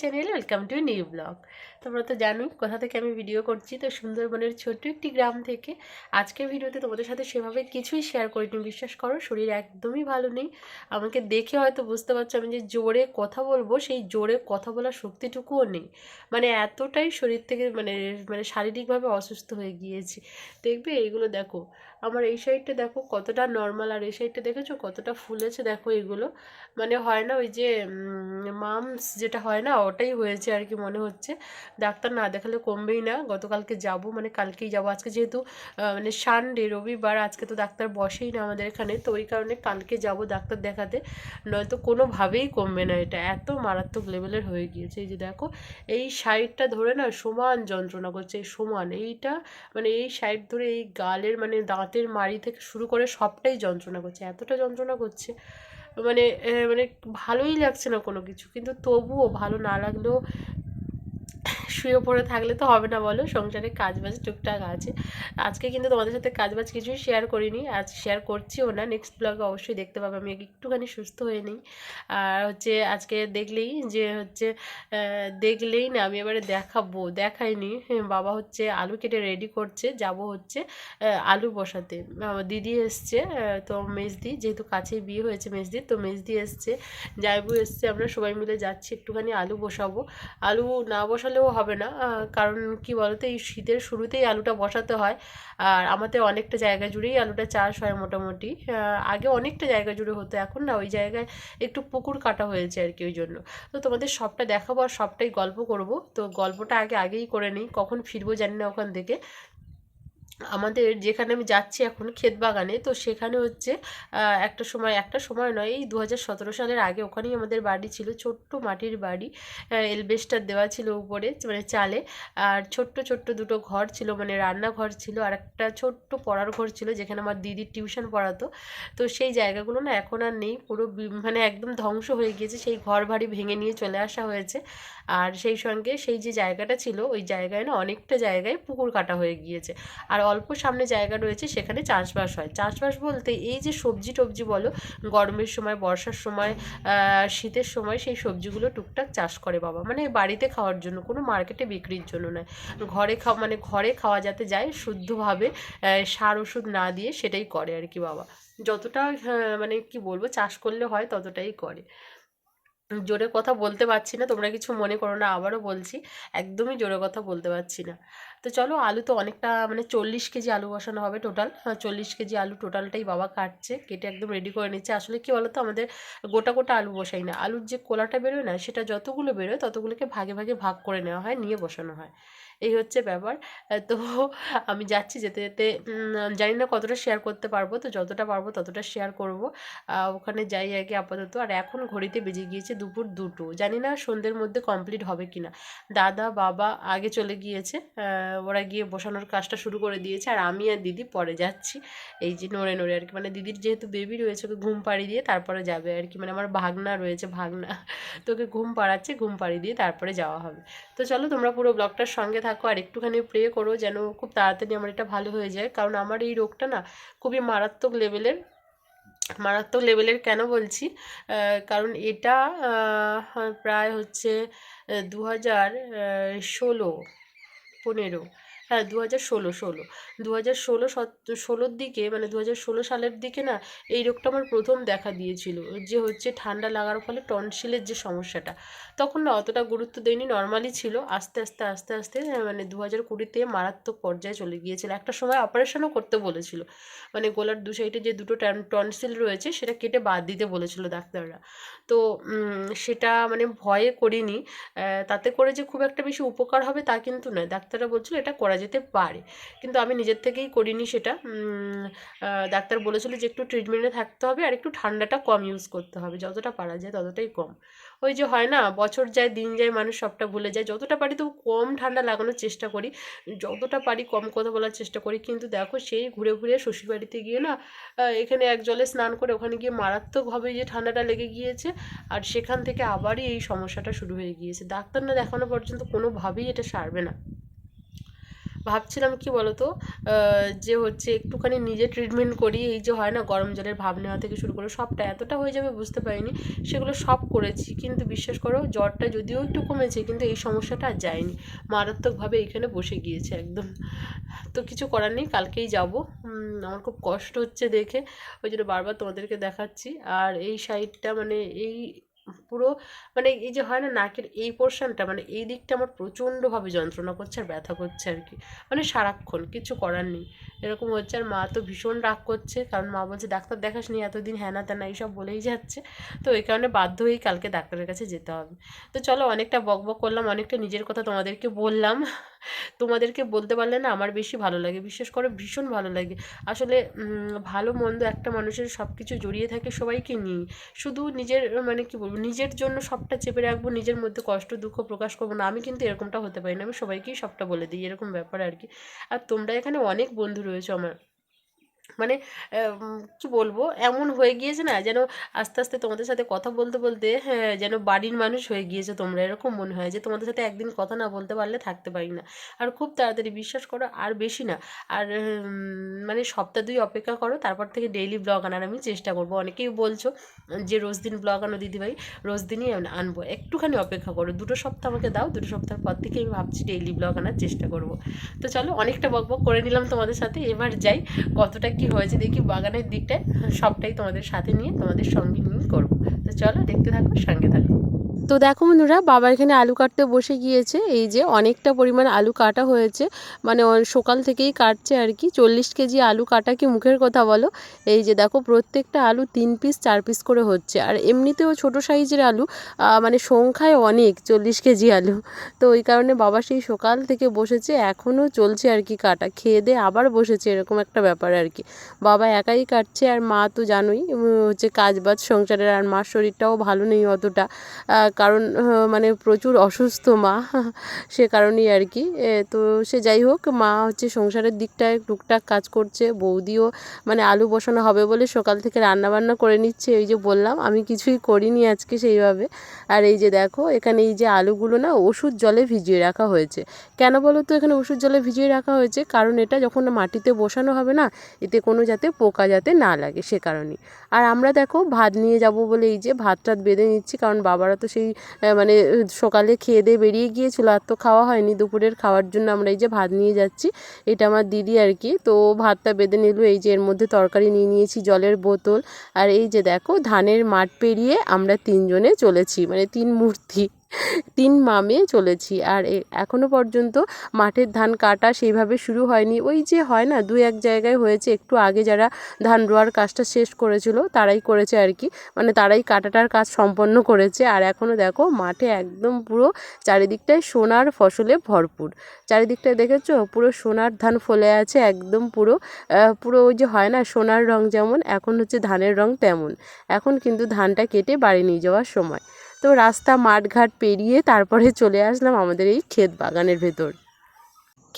Channel welcome to new blog তোমরা তো জানোই কোথা থেকে আমি ভিডিও করছি, তো সুন্দরবনের ছোট্ট একটি গ্রাম থেকে। আজকের ভিডিওতে তোমাদের সাথে সেভাবে কিছুই শেয়ার করিনি, বিশ্বাস করো, শরীর একদমই ভালো নেই। আমাকে দেখে হয়তো বুঝতে পারছ আমি যে জোরে কথা বলব, সেই জোরে কথা বলার শক্তিটুকুও নেই। মানে এতটাই শরীর থেকে মানে মানে শারীরিকভাবে অসুস্থ হয়ে গিয়েছি। দেখবে এইগুলো দেখো আমার এই সাইডটা দেখো কতটা নর্মাল আর এই সাইডটা দেখেছ কতটা ফুলেছে? দেখো এগুলো। মানে হয় না ওই যে মামস যেটা হয় না, ওটাই হয়েছে আর কি মনে হচ্ছে। ডাক্তার না দেখালে কমবেই না। গতকালকে যাব মানে কালকেই যাব। আজকে যেহেতু মানে সানডে রবিবার, আজকে তো ডাক্তার বসেই না আমাদের এখানে। তো ওই কারণে কালকে যাব ডাক্তার দেখাতে। নয়তো কোনোভাবেই কমবে না এটা। এত মারাত্মক লেভেলের হয়ে গিয়েছে। এই যে দেখো, এই সাইডটা ধরে না সমান যন্ত্রণা করছে। সমান, এইটা মানে এই সাইড ধরে এই গালের মানে দাঁতের মাড়ি থেকে শুরু করে সবটাই যন্ত্রণা করছে, এতটা যন্ত্রণা করছে মানে মানে ভালোই লাগছে না কোনো কিছু, কিন্তু তবুও ভালো না লাগলেও শুয়ে পড়ে থাকলে তো হবে না বলো সংসারে কাজ বাজ টুকটাক আছে। আজকে কিন্তু তোমাদের সাথে কাজ বাজ কিছুই শেয়ার করিনি আজ শেয়ার করছিও না নেক্সট ব্লগে অবশ্যই দেখতে পাবে আমি একটুখানি সুস্থ হয়ে নিই। আর হচ্ছে আজকে দেখলেই যে হচ্ছে দেখলেই না আমি এবারে দেখাবো দেখাইনি। হ্যাঁ, বাবা হচ্ছে আলু কেটে রেডি করছে যাব হচ্ছে আলু বসাতে। দিদি এসছে তো মেজদি যেহেতু কাছেই বিয়ে হয়েছে মেজদির তো মেজদি এসছে জায়বু এসছে আমরা সবাই মিলে যাচ্ছি একটুখানি আলু বসাবো। আলু না বসালেও হবে না। কারণ কি বলতো, এই শীতের শুরুতেই আলুটা বসাতে হয়। আর আমাদের অনেকটা জায়গা জুড়েই আলুটা চাষ হয় মোটামুটি। আগে অনেকটা জায়গা জুড়ে হতো, এখন না ওই জায়গায় একটু পুকুর কাটা হয়েছে আর কি ওই জন্য। তো তোমাদের সবটা দেখাবো আর সবটাই গল্প করব। তো গল্পটা আগে আগেই করে নিই, কখন ফিরবো জানি না ওখান থেকে। আমাদের যেখানে আমি যাচ্ছি এখন ক্ষেত বাগানে, তো সেখানে হচ্ছে একটা সময় একটা সময় নয়, এই দু হাজার সতেরো সালের আগে ওখানেই আমাদের বাড়ি ছিল, ছোট্ট মাটির বাড়ি এলবেস্টার দেওয়া ছিল উপরে মানে চালে, আর ছোট্ট ছোট্ট দুটো ঘর ছিল মানে রান্নাঘর ছিল, আর একটা ছোট্ট পড়ার ঘর ছিল, যেখানে আমার দিদি টিউশন পড়াতো, তো সেই জায়গাগুলো না এখন আর নেই, পুরো মানে একদম ধ্বংস হয়ে গিয়েছে, সেই ঘর বাড়ি ভেঙে নিয়ে চলে আসা হয়েছে আর সেই সঙ্গে সেই যে জায়গাটা ছিল ওই জায়গায় না অনেকটা জায়গায় পুকুর কাটা হয়ে গিয়েছে। আর অল্প সামনে জায়গা রয়েছে সেখানে চাষবাস হয়। চাষবাস বলতে এই যে সবজি টবজি বলো গরমের সময় বর্ষার সময় শীতের সময় সেই সবজিগুলো টুকটাক চাষ করে বাবা। মানে বাড়িতে খাওয়ার জন্য কোনো মার্কেটে বিক্রির জন্য নয়। ঘরে খাওয়া মানে ঘরে খাওয়া যাতে যায় শুদ্ধভাবে সার ওষুধ না দিয়ে সেটাই করে আর কি বাবা। যতটা হ্যাঁ, মানে কি বলব চাষ করলে হয় ততটাই করে। জোরে কথা বলতে পারছি না, তোমরা কিছু মনে করো না, আবারও বলছি, একদমই জোরে কথা বলতে পারছি না। তো চলো, আলু তো অনেকটা মানে চল্লিশ কেজি আলু বসানো হবে টোটাল চল্লিশ কেজি আলু টোটালটাই বাবা কাটছে, কেটে একদম রেডি করে নিচ্ছে। আসলে কি বলতো, আমাদের গোটা গোটা আলু বসাই না, আলুর যে কোলাটা বেরোয় না, সেটা যতগুলো বেরোয় ততগুলোকে ভাগে ভাগে ভাগ করে নেওয়া হয়, নিয়ে বসানো হয়। এই হচ্ছে ব্যাপার। তো আমি যাচ্ছি যেতে যেতে জানি না কতটা শেয়ার করতে পারব। তো যতটা পারব ততটা শেয়ার করব। ওখানে যাই আগে আপাতত। আর এখন ঘড়িতে বেজে গিয়েছে দুপুর দুটো। জানি না সন্ধ্যের মধ্যে কমপ্লিট হবে কি না দাদা, বাবা আগে চলে গিয়েছে। ওরা গিয়ে বসানোর কাজটা শুরু করে দিয়েছে। আর আমি আর দিদি পরে যাচ্ছি। এই যে নড়ে নড়ে আর কি। মানে দিদির যেহেতু বেবি রয়েছে, ওকে ঘুম পাড়িয়ে দিয়ে তারপরে যাবে আর কি। মানে আমার ভাগনা রয়েছে, ভাগনা। তো ওকে ঘুম পাড়াচ্ছে, ঘুম পাড়িয়ে দিয়ে তারপরে যাওয়া হবে। তো চলো তোমরা পুরো ব্লগটার সঙ্গে থাকো আর একটুখানি প্রে করো যেন খুব তাড়াতাড়ি আমার এটা ভালো হয়ে যায়। কারণ আমার এই রোগটা না খুবই মারাত্মক লেভেলের মারাত্মক লেভেলের কেন বলছি? কারণ এটা প্রায় হচ্ছে দু হাজার ষোলো, পনেরো। হ্যাঁ দু হাজার ষোলো ষোলো। দু হাজার ষোলো ষোলোর দিকে মানে দু হাজার ষোলো সালের দিকে না এই রোগটা আমার প্রথম দেখা দিয়েছিল। যে হচ্ছে ঠান্ডা লাগার ফলে টনসিলের যে সমস্যাটা, তখন না অতটা গুরুত্ব দেয়নি নর্মালি ছিল। আস্তে আস্তে আস্তে আস্তে মানে দু হাজার কুড়িতে মারাত্মক পর্যায়ে চলে গিয়েছিল। একটা সময় অপারেশনও করতে বলেছিল। মানে গোলার দু সাইডে যে দুটো টনসিল রয়েছে সেটা কেটে বাদ দিতে বলেছিল ডাক্তাররা। তো সেটা মানে ভয়ে করিনি। তাতে করে যে খুব একটা বেশি উপকার হবে তা কিন্তু নয়। ডাক্তাররা বলছিল এটা করা যেতে পারে। কিন্তু আমি নিজের থেকেই করিনি সেটা। ডাক্তার বলেছিল যে একটু ট্রিটমেন্টে থাকতে হবে আর একটু ঠান্ডাটা কম ইউজ করতে হবে। যতটা পারা যায় ততটাই কম। ওই যে হয় না, বছর যায়, দিন যায়, মানুষ সবটা ভুলে যায়। যতটা পারি তো কম ঠান্ডা লাগানোর চেষ্টা করি। যতটা পারি কম কথা বলার চেষ্টা করি। কিন্তু দেখো সেই ঘুরে ঘুরে শ্বশুরবাড়িতে গিয়ে না এখানে এক জলে স্নান করে ওখানে গিয়ে মারাত্মকভাবে যে ঠান্ডাটা লেগে গিয়েছে আর সেখান থেকে আবারই এই সমস্যাটা শুরু হয়ে গিয়েছে। ডাক্তার না দেখানো পর্যন্ত কোনোভাবেই এটা সারবে না। ভাবছিলাম কি বলতো যে হচ্ছে একটুখানি নিজে ট্রিটমেন্ট করি, এই যে হয় না গরম জলের ভাব নেওয়া থেকে শুরু করে সবটা এতটা হয়ে যাবে বুঝতে পারিনি, সেগুলো সব করেছি। কিন্তু বিশ্বাস করো, জ্বরটা যদিও একটু কমেছে, কিন্তু এই সমস্যাটা আর যায়নি। মারাত্মকভাবে এখানে বসে গিয়েছে একদম। তো কিছু করার নেই, কালকেই যাব। আমার খুব কষ্ট হচ্ছে দেখে। ওই জন্য বারবার তোমাদেরকে দেখাচ্ছি। আর এই সাইডটা মানে এই পুরো মানে এই যে হয় না নাকের এই পোর্শনটা মানে এই দিকটা আমার প্রচণ্ডভাবে যন্ত্রণা করছে আর ব্যথা করছে আর কি। মানে সারাক্ষণ কিছু করার নেই। এরকম হচ্ছে আর মা তো ভীষণ রাগ করছে, কারণ মা বলছে, ডাক্তার দেখাসনি এতদিন হ্যানা ত্যানা এইসব বলেই যাচ্ছে। তো এই কারণে বাধ্য হয়েই কালকে ডাক্তারের কাছে যেতে হবে। তো চলো অনেকটা বক বক করলাম, অনেকটা নিজের কথা তোমাদেরকে বললাম। তোমাদেরকে বলতে পারলে না আমার বেশি ভালো লাগে, বিশেষ করে ভীষণ ভালো লাগে। আসলে ভালো মন্দ একটা মানুষের সব কিছু জড়িয়ে থাকে সবাইকে নিয়ে শুধু নিজের মানে কি বলব নিজের জন্য সবটা চেপে রাখব, নিজের মধ্যে কষ্ট, দুঃখ প্রকাশ করব না। আমি কিন্তু এরকমটা হতে পারি না। আমি সবাইকেই সবটা বলে দিই, এরকম ব্যাপার আর কি। আর তোমরা এখানে অনেক বন্ধু রয়েছে আমার। মানে কি বলব? এমন হয়ে গিয়েছে না যেন আস্তে আস্তে তোমাদের সাথে কথা বলতে বলতে হ্যাঁ যেন বাড়ির মানুষ হয়ে গিয়েছে তোমরা। এরকম মনে হয় যে তোমাদের সাথে একদিন কথা না বলতে পারলে থাকতে পারি না। আর খুব তাড়াতাড়ি বিশ্বাস করো আর বেশি না। আর মানে সপ্তাহ দুই অপেক্ষা করো, তারপর থেকে ডেইলি ব্লগ আনার আমি চেষ্টা করব। অনেকেই বলছো যে রোজ দিন ব্লগ আনো দিদিভাই, রোজ দিনই আন- আনব। একটুখানি অপেক্ষা করো। দুটো সপ্তাহ আমাকে দাও, দুটো সপ্তাহ পর থেকে আমি ভাবছি ডেইলি ব্লগ আনার চেষ্টা করব। তো চলো অনেকটা বক বক করে নিলাম তোমাদের সাথে। এবার যাই কতটা কি হয়েছে দেখি বাগানের দিকটায় সবটাই তোমাদের সাথে নিয়ে তোমাদের সঙ্গে নিয়ে করব। তো চলো দেখতে থাকো, সঙ্গে থাকো। তো দেখো বন্ধুরা, বাবা এখানে আলু কাটতে বসে গিয়েছে। এই যে অনেকটা পরিমাণ আলু কাটা হয়েছে। মানে সকাল থেকেই কাটছে আর কি। চল্লিশ কেজি আলু কাটা কি মুখের কথা বলো? এই যে দেখো, প্রত্যেকটা আলু তিন পিস চার পিস করে হচ্ছে। আর এমনিতেও ছোট সাইজের আলু মানে সংখ্যায় অনেক, চল্লিশ কেজি আলু। তো ওই কারণে বাবা সেই সকাল থেকে বসেছে, এখনও চলছে আর কি কাটা। খেয়ে দিয়ে আবার বসেছে, এরকম একটা ব্যাপার আর কি। বাবা একাই কাটছে আর মা তো জানোই হচ্ছে কাজ বাজ সংসারের, আর মার শরীরটাও ভালো নেই অতটা। কারণ মানে প্রচুর অসুস্থ মা, সে কারণেই আর কি। তো সে যাই হোক, মা হচ্ছে সংসারের দিকটায় টুকটাক কাজ করছে, বৌদিও মানে আলু বসানো হবে বলে সকাল থেকে রান্না বান্না করে নিচ্ছে, এই যে বললাম, আমি কিছুই করিনি আজকে সেইভাবে। আর এই যে দেখো, এখানে এই যে আলুগুলো না ওষুধ জলে ভিজিয়ে রাখা হয়েছে। কেন বলো তো এখানে ওষুধ জলে ভিজিয়ে রাখা হয়েছে? কারণ এটা যখন মাটিতে বসানো হবে না, এতে কোনো যাতে পোকা যাতে না লাগে, সে কারণেই। আর আমরা দেখো ভাত নিয়ে যাব বলে এই যে ভাত টাত বেঁধে নিচ্ছি, কারণ বাবারা তো সেই মানে সকালে খেয়ে দিয়ে বেরিয়ে গিয়েছিল, আর তো খাওয়া হয়নি। দুপুরের খাওয়ার জন্য আমরা এই যে ভাত নিয়ে যাচ্ছি, এটা আমার দিদি আর কি। তো ভাতটা বেঁধে নিল, এই যে এর মধ্যে তরকারি নিয়ে নিয়েছি, জলের বোতল। আর এই যে দেখো, ধানের মাঠ পেরিয়ে আমরা তিনজনে চলেছি মানে তিন মূর্তি। তিন মামে চলেছি। আর এ- এখনও পর্যন্ত মাঠের ধান কাটা সেইভাবে শুরু হয়নি। ওই যে হয় না, দু এক জায়গায় হয়েছে, একটু আগে যারা ধান রোয়ার কাজটা শেষ করেছিল, তারাই করেছে আর কি। মানে তারাই কাটাটার কাজ সম্পন্ন করেছে। আর এখনও দেখো, মাঠে একদম পুরো চারিদিকটায় সোনার ফসলে ভরপুর। চারিদিকটায় দেখেছ? পুরো সোনার ধান ফলে আছে, একদম পুরো পুরো ওই যে হয় না, সোনার রং যেমন, এখন হচ্ছে ধানের রং তেমন। এখন কিন্তু ধানটা কেটে বাড়ি নিয়ে যাওয়ার সময়। তো রাস্তা মাঠঘাট পেরিয়ে তারপরে চলে আসলাম আমাদের এই ক্ষেত বাগানের ভেতর।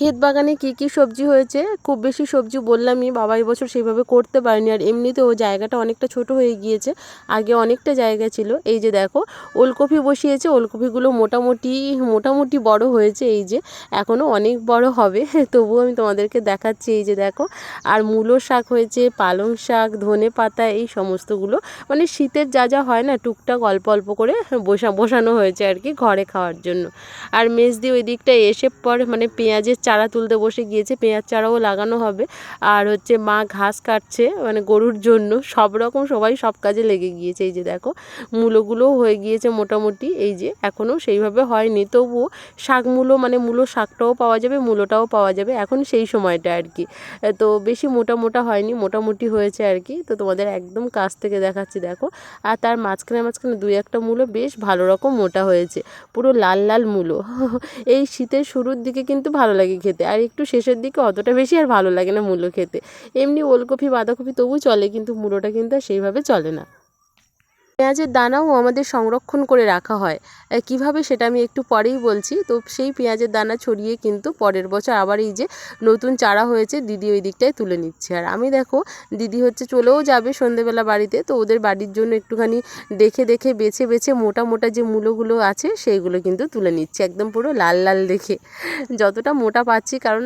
ক্ষেত বাগানে কী কী সবজি হয়েছে? খুব বেশি সবজি বললামই, বাবা এবছর সেইভাবে করতে পারেনি। আর এমনিতেও জায়গাটা অনেকটা ছোট হয়ে গিয়েছে, আগে অনেকটা জায়গা ছিল। এই যে দেখো, ওলকপি বসিয়েছে, ওলকপিগুলো মোটামুটি মোটামুটি বড় হয়েছে এই যে এখনও অনেক বড় হবে। তবুও আমি তোমাদেরকে দেখাচ্ছি এই যে দেখো, আর মূলো শাক হয়েছে, পালং শাক, ধনে পাতা, এই সমস্তগুলো। মানে শীতের যা যা হয় না, টুকটাক অল্প অল্প করে বসা বসানো হয়েছে আর কি ঘরে খাওয়ার জন্য। আর মেজদি ওই দিকটায় এসে পর মানে পেঁয়াজের চারা তুলতে বসে গিয়েছে, পেঁয়াজ চারাও লাগানো হবে। আর হচ্ছে মা ঘাস কাটছে মানে গরুর জন্য। সব রকম সবাই সব কাজে লেগে গিয়েছে, এই যে দেখো। মূলোগুলোও হয়ে গিয়েছে মোটামুটি, এই যে এখনও সেইভাবে হয়নি। তবুও শাক মূলো মানে মূলো শাকটাও পাওয়া যাবে, মূলোটাও পাওয়া যাবে এখন সেই সময়টা আর কি। তো বেশি মোটা মোটা হয়নি, মোটামুটি হয়েছে আর কি। তো তোমাদের একদম কাছ থেকে দেখাচ্ছি, দেখো। আর তার মাঝখানে মাঝখানে দুই একটা মূলো বেশ ভালো রকম মোটা হয়েছে, পুরো লাল লাল মূলো। এই শীতের শুরুর দিকে কিন্তু ভালো লাগে খেতে। আর একটু শেষের দিকে অতটা বেশি আর ভালো লাগে না মূলো খেতে। এমনি ওলকপি, বাঁধাকপি তবু চলে, কিন্তু মূলোটা কিন্তু আর সেইভাবে চলে না। পেঁয়াজের দানাও আমাদের সংরক্ষণ করে রাখা হয়। কীভাবে সেটা আমি একটু পরেই বলছি। তো সেই পেঁয়াজের দানা ছড়িয়ে কিন্তু পরের বছর আবার এই যে নতুন চারা হয়েছে, দিদি ওই দিকটায় তুলে নিচ্ছে। আর আমি দেখো, দিদি হচ্ছে চলেও যাবে সন্ধেবেলা বাড়িতে, তো ওদের বাড়ির জন্য একটুখানি দেখে দেখে, বেছে বেছে মোটা মোটা যে মূলোগুলো আছে, সেইগুলো কিন্তু তুলে নিচ্ছে। একদম পুরো লাল লাল দেখে। যতটা মোটা পাচ্ছি, কারণ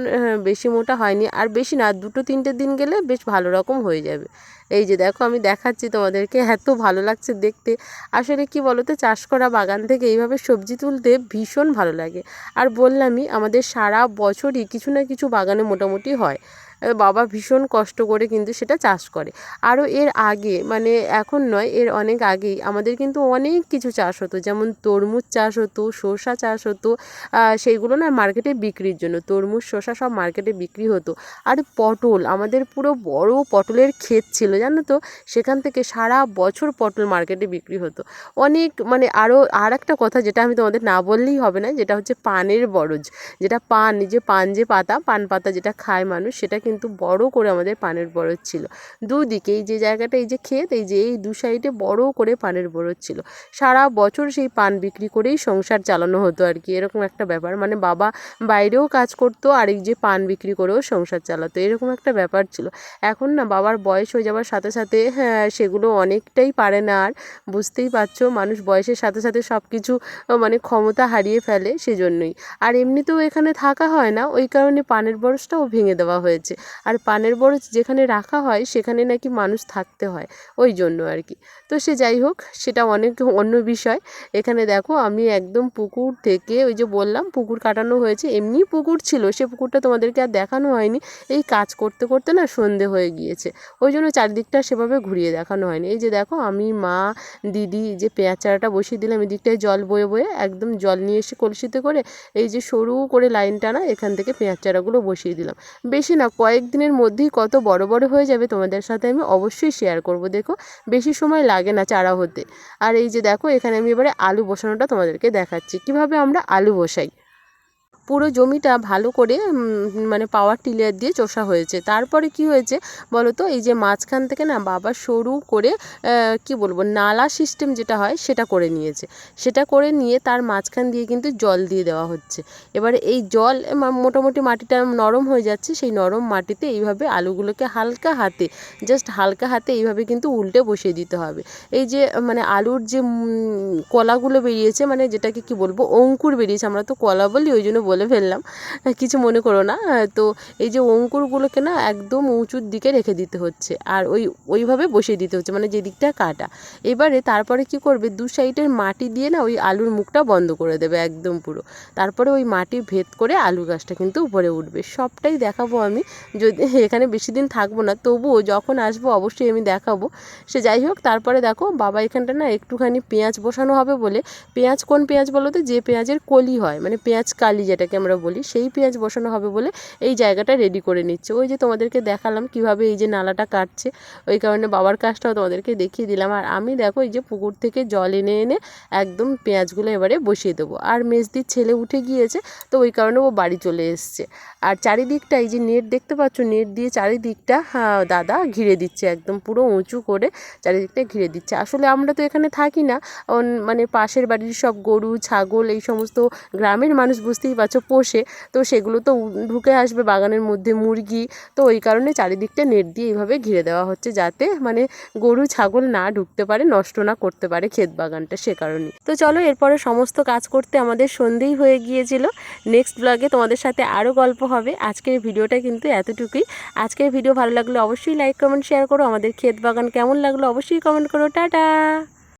বেশি মোটা হয়নি। আর বেশি না, দুটো তিনটে দিন গেলে বেশ ভালো রকম হয়ে যাবে। এই যে দেখো, আমি দেখাচ্ছি তোমাদেরকে, এত ভালো লাগছে দেখতে। আসলে কি তো চাষ করা বাগান থেকে এইভাবে সবজি তুলতে ভীষণ ভালো লাগে। আর বললামই, আমাদের সারা বছরই কিছু না কিছু বাগানে মোটামুটি হয়। বাবা ভীষণ কষ্ট করে কিন্তু সেটা চাষ করে। আরও এর আগে মানে এখন নয়, এর অনেক আগেই আমাদের কিন্তু অনেক কিছু চাষ হতো। যেমন তরমুজ চাষ হতো শসা চাষ হতো সেইগুলো না মার্কেটে বিক্রির জন্য। তরমুজ শসা সব মার্কেটে বিক্রি হতো। আর পটল, আমাদের পুরো বড় পটলের ক্ষেত ছিল, জানো তো? সেখান থেকে সারা বছর পটল মার্কেটে বিক্রি হতো। অনেক মানে আরও আর একটা কথা যেটা আমি তোমাদের না বললেই হবে না, যেটা হচ্ছে পানের বরজ। যেটা পান যে পান যে পাতা, পান পাতা যেটা খায় মানুষ, সেটা কিন্তু বড় করে আমাদের পানের বরজ ছিল। দুদিকে এই যে জায়গাটা, এই যে ক্ষেত, এই যে এই দু সাইডে বড় করে পানের বরজ ছিল। সারা বছর সেই পান বিক্রি করেই সংসার চালানো হতো আর কি। এরকম একটা ব্যাপার। মানে বাবা বাইরেও কাজ করতো আর এই যে পান বিক্রি করেও সংসার চালাতো। এরকম একটা ব্যাপার ছিল। এখন না বাবার বয়স হয়ে যাওয়ার সাথে সাথে হ্যাঁ সেগুলো অনেকটাই পারে না আর। বুঝতেই পারছ, মানুষ বয়সের সাথে সাথে সব কিছু মানে ক্ষমতা হারিয়ে ফেলে সেজন্যই। আর এমনিতেও এখানে থাকা হয় না। ওই কারণে পানের বরসটাও ভেঙে দেওয়া হয়েছে। আর পানের বরজ যেখানে রাখা হয়, সেখানে নাকি মানুষ থাকতে হয়। ওই জন্য আর কি। তো সে যাই হোক, সেটা অনেক অন্য বিষয়। এখানে দেখো, আমি একদম পুকুর থেকে ওই যে বললাম, পুকুর কাটানো হয়েছে। এমনি পুকুর ছিল, সে পুকুরটা তোমাদেরকে আর দেখানো হয়নি। এই কাজ করতে করতে না সন্ধে হয়ে গিয়েছে। ওই জন্য চারদিকটা সেভাবে ঘুরিয়ে দেখানো হয়নি। এই যে দেখো, আমি, মা, দিদি যে পেঁয়াজ চারাটা বসিয়ে দিলাম, এদিকটায় জল বয়ে বয়ে একদম জল নিয়ে এসে কলসিতে করে, এই যে সরু করে লাইন টানা এখান থেকে পেঁয়াজ চারাগুলো বসিয়ে দিলাম। বেশি না কয়েকদিনের মধ্যেই কত বড় বড় হয়ে যাবে তোমাদের সাথে আমি অবশ্যই শেয়ার করব, দেখো। বেশি সময় লাগে না চারা হতে। আর এই যে দেখো, এখানে আমি এবারে আলু বসানোটা তোমাদেরকে দেখাচ্ছি। কীভাবে আমরা আলু বসাই? পুরো জমিটা ভালো করে মানে পাওয়ার টিলার দিয়ে চষা হয়েছে। তারপরে কি হয়েছে বলো তো এই যে মাঝখান থেকে না বাবা সরু করে কি বলব, নালা সিস্টেম যেটা হয় সেটা করে নিয়েছে। সেটা করে নিয়ে তার মাঝখান দিয়ে কিন্তু জল দিয়ে দেওয়া হচ্ছে। এবারে এই জল মোটামুটি মাটিটা নরম হয়ে যাচ্ছে। সেই নরম মাটিতে এইভাবে আলুগুলোকে হালকা হাতে জাস্ট হালকা হাতে এইভাবে কিন্তু উল্টে বসিয়ে দিতে হবে। এই যে মানে আলুর যে কলাগুলো বেরিয়েছে মানে যেটাকে কি বলব, অঙ্কুর বেরিয়েছে, আমরা তো কলা বলি, ওই জন্য বলে ফেললাম। কিছু মনে করো না। তো এই যে অঙ্কুরগুলোকে না একদম উঁচুর দিকে রেখে দিতে হচ্ছে আর ওই, ওইভাবে বসিয়ে দিতে হচ্ছে মানে যে দিকটা কাটা। এবারে তারপরে কি করবে? দু সাইডের মাটি দিয়ে না ওই আলুর মুখটা বন্ধ করে দেবে একদম পুরো। তারপরে ওই মাটি ভেদ করে আলু গাছটা কিন্তু উপরে উঠবে। সবটাই দেখাবো আমি। যদি এখানে বেশি দিন থাকব না, তবুও যখন আসব অবশ্যই আমি দেখাবো। সে যাই হোক, তারপরে দেখো, বাবা এখানটা না একটুখানি পেঁয়াজ বসানো হবে বলে। পেঁয়াজ কোন পেঁয়াজ বলো তো? যে পেঁয়াজের কলি হয় মানে পেঁয়াজ কালি যেটাকে আমরা বলি, সেই পেঁয়াজ বসানো হবে বলে এই জায়গাটা রেডি করে নিচ্ছে। ওই যে তোমাদেরকে দেখালাম কীভাবে এই যে নালাটা কাটছে, ওই কারণে বাবার কাজটাও তোমাদেরকে দেখিয়ে দিলাম। আর আমি দেখো এই যে পুকুর থেকে জল এনে এনে একদম পেঁয়াজগুলো এবারে বসিয়ে দেবো। আর মেজদির ছেলে উঠে গিয়েছে, তো ওই কারণে ও বাড়ি চলে এসছে। আর চারিদিকটা এই যে নেট দেখতে পাচ্ছ, নেট দিয়ে চারিদিকটা দাদা ঘিরে দিচ্ছে একদম পুরো উঁচু করে চারিদিকটা ঘিরে দিচ্ছে। আসলে আমরা তো এখানে থাকি না মানে পাশের বাড়ির সব গরু, ছাগল, এই সমস্ত গ্রামের মানুষ বুঝতেই পারছ পোষে, তো সেগুলো তো ঢুকে আসবে বাগানের মধ্যে মুরগি। তো ওই কারণে চারিদিকটা নেট দিয়ে এইভাবে ঘিরে দেওয়া হচ্ছে যাতে মানে গরু, ছাগল না ঢুকতে পারে, নষ্ট না করতে পারে ক্ষেত বাগানটা সে কারণে। তো চলো এরপরে সমস্ত কাজ করতে আমাদের সন্ধেই হয়ে গিয়েছিল। নেক্সট ব্লগে তোমাদের সাথে আরও গল্প হবে। আজকের ভিডিওটা কিন্তু এতটুকুই। আজকের ভিডিও ভালো লাগলে অবশ্যই লাইক কমেন্ট শেয়ার করো। আমাদের ক্ষেত বাগান কেমন লাগল অবশ্যই কমেন্ট করো। টাটা!